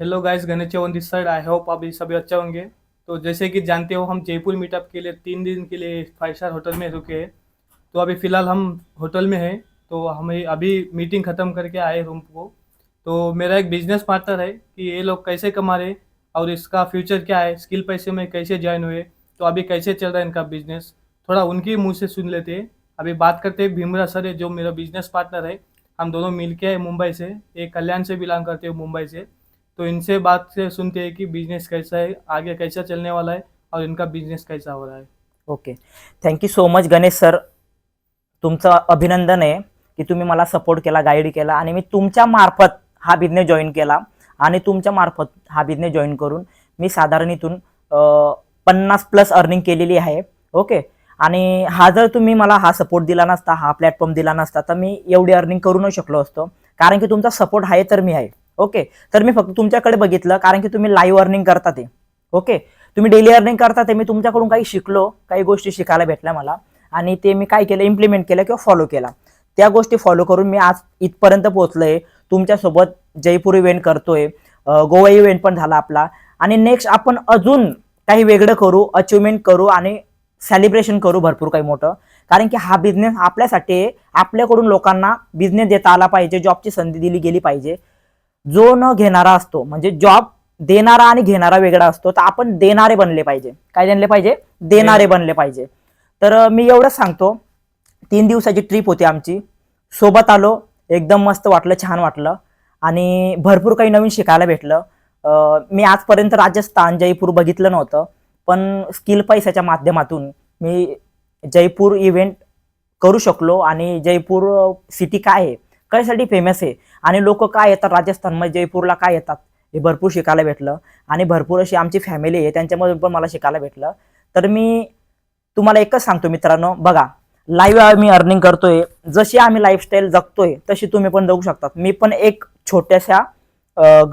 Hello guys Ganesh चौन this side I hope आप सभी अच्छे होंगे। तो जैसे कि जानते हो, हम जयपुर मीटअप के लिए तीन दिन के लिए फाइव स्टार होटल में रुके हैं। तो अभी फ़िलहाल हम होटल में हैं तो हमें अभी मीटिंग ख़त्म करके आए रूम को। तो मेरा एक बिज़नेस पार्टनर है कि ये लोग कैसे कमा रहे और इसका फ्यूचर क्या है स्किल पैसे में कैसे ज्वाइन हुए तो अभी कैसे चल रहा है इनका बिज़नेस थोड़ा उनके मुँह से सुन लेते हैं। अभी बात करते हैं भीमरा सर है, जो मेरा बिज़नेस पार्टनर है। हम दोनों मिल के आए मुंबई से, एक कल्याण से बिलोंग करते हो मुंबई से। तो इनसे बात से सुनते हैं कि बिजनेस कैसा है आगे कैसा चलने वाला है और इनका बिजनेस कैसा हो रहा है। Okay thank you so much Ganesh sir तुमचं अभिनंदन आहे की तुम्ही मला सपोर्ट केला गाईड केला आणि मी तुमच्या मार्फत हा बिझनेस जॉईन केला आणि तुमच्या मार्फत हा बिझनेस जॉईन करून मी साधारण इथून पन्नास प्लस अर्निंग केलेली आहे. ओके आणि हा जर तुम्ही मला हा सपोर्ट दिला नसता हा प्लॅटफॉर्म दिला नसता तर मी एवढी अर्निंग करू न शकलो असतो. कारण की तुमचा सपोर्ट आहे तर मी आहे. ओके तर मी फक्त तुमच्याकडे बघितलं कारण की तुम्ही लाईव्ह अर्निंग करता ते. ओके तुम्ही डेली अर्निंग करता ते मी तुमच्याकडून काही शिकलो काही गोष्टी शिकायला भेटल्या मला. आणि ते मी काय केलं इम्प्लिमेंट केलं किंवा फॉलो केला. त्या गोष्टी फॉलो करून मी आज इथपर्यंत पोहोचलोय. तुमच्यासोबत जयपूर इव्हेंट करतोय. गोवा इव्हेंट पण झाला आपला. आणि नेक्स्ट आपण अजून काही वेगळं करू अचिव्हमेंट करू आणि सेलिब्रेशन करू भरपूर काही मोठं. कारण की हा बिझनेस आपल्यासाठी आपल्याकडून लोकांना बिझनेस देता आला पाहिजे जॉबची संधी दिली गेली पाहिजे. जो न घेणारा असतो म्हणजे जॉब देणारा आणि घेणारा वेगळा असतो तर आपण देणारे बनले पाहिजे. काय बनले पाहिजे? देणारे बनले पाहिजे. तर मी एवढंच सांगतो. तीन दिवसाची ट्रिप होती आमची. सोबत आलो. एकदम मस्त वाटलं छान वाटलं. आणि भरपूर काही नवीन शिकायला भेटलं. मी आजपर्यंत राजस्थान जयपूर बघितलं नव्हतं. पण स्किल पैशाच्या माध्यमातून मी जयपूर इव्हेंट करू शकलो. आणि जयपूर सिटी काय आहे? कशासाठी फेमस आहे? आणि लोक काय येतात? राजस्थानमध्ये जयपूरला काय येतात? हे भरपूर शिकायला भेटलं. आणि भरपूर अशी आमची फॅमिली आहे त्यांच्यामधून पण मला शिकायला भेटलं. तर मी तुम्हाला एकच सांगतो मित्रांनो बघा. लाईव्ह मी अर्निंग करतोय. जशी आम्ही लाईफस्टाईल जगतोय तशी तुम्ही पण जगू शकतात. मी पण एक छोट्याशा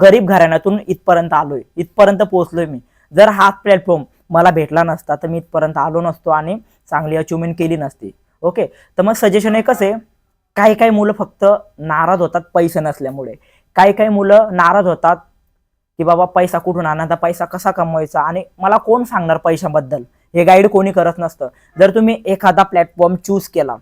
गरीब घराण्यातून इथपर्यंत आलोय. इथपर्यंत पोहोचलोय मी. जर हा प्लॅटफॉर्म मला भेटला नसता तर मी इथपर्यंत आलो नसतो आणि चांगली अचिव्हमेंट केली नसती. ओके तर मग सजेशन एकच आहे. काही काही मुलं फक्त नाराज होतात पैसे नसल्यामुळे. काही काही मुलं नाराज होतात की बाबा पैसा कुठून आणायचा पैसा कसा कमवायचा आणि मला कोण सांगणार पैशाबद्दल? हे गाईड कोणी करत नसतं. जर तुम्ही एखादा प्लॅटफॉर्म चूज केला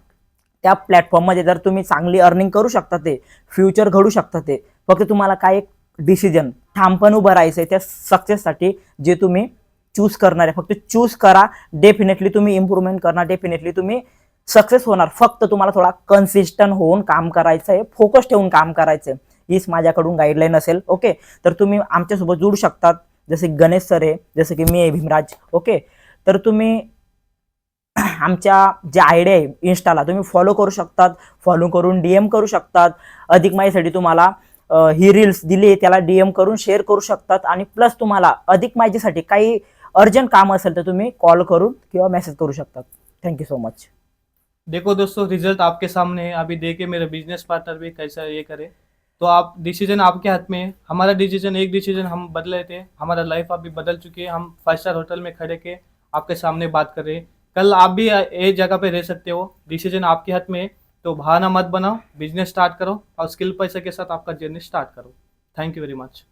त्या प्लॅटफॉर्ममध्ये जर तुम्ही चांगली अर्निंग करू शकता ते फ्युचर घडू शकता ते फक्त तुम्हाला काय एक डिसिजन ठामपण उभं राहायचं आहे त्या सक्सेससाठी जे तुम्ही चूज करणार आहे. फक्त चूज करा डेफिनेटली तुम्ही इम्प्रूव्हमेंट करणार डेफिनेटली तुम्ही सक्सेस होणार. फक्त तुम्हाला थोडा कन्सिस्टंट होऊन काम करायचं आहे फोकस ठेवून काम करायचं आहे हीच माझ्याकडून गाईडलाईन असेल ओके तर तुम्ही आमच्यासोबत जोडू शकतात. जसे गणेश सर आहे जसे की मी आहे भीमराज ओके तर तुम्ही आमच्या जे आयडिया आहे इन्स्टाला तुम्ही फॉलो करू शकतात. फॉलो करून डीएम करू शकतात. अधिक माहितीसाठी तुम्हाला ही रील्स दिली त्याला डीएम करून शेअर करू शकतात. आणि प्लस तुम्हाला अधिक माहितीसाठी काही अर्जंट काम असेल तर तुम्ही कॉल करून किंवा मेसेज करू शकतात. थँक्यू सो मच देखो दोस्तों रिज़ल्ट आपके सामने है। अभी देखे मेरा बिज़नेस पार्टनर भी कैसा ये करे। तो आप डिसीज़न आपके हाथ में है। हमारा डिसीज़न एक डिसीज़न हम बदले थे। हमारा लाइफ अभी बदल चुकी है। हम फाइव स्टार होटल में खड़े के आपके सामने बात कर रहे हैं। कल आप भी एक जगह पे रह सकते हो। डिसीज़न आपके हाथ में है। तो बहाना मत बनाओ। बिज़नेस स्टार्ट करो और स्किल पैसे के साथ आपका जर्नी स्टार्ट करो। Thank you very much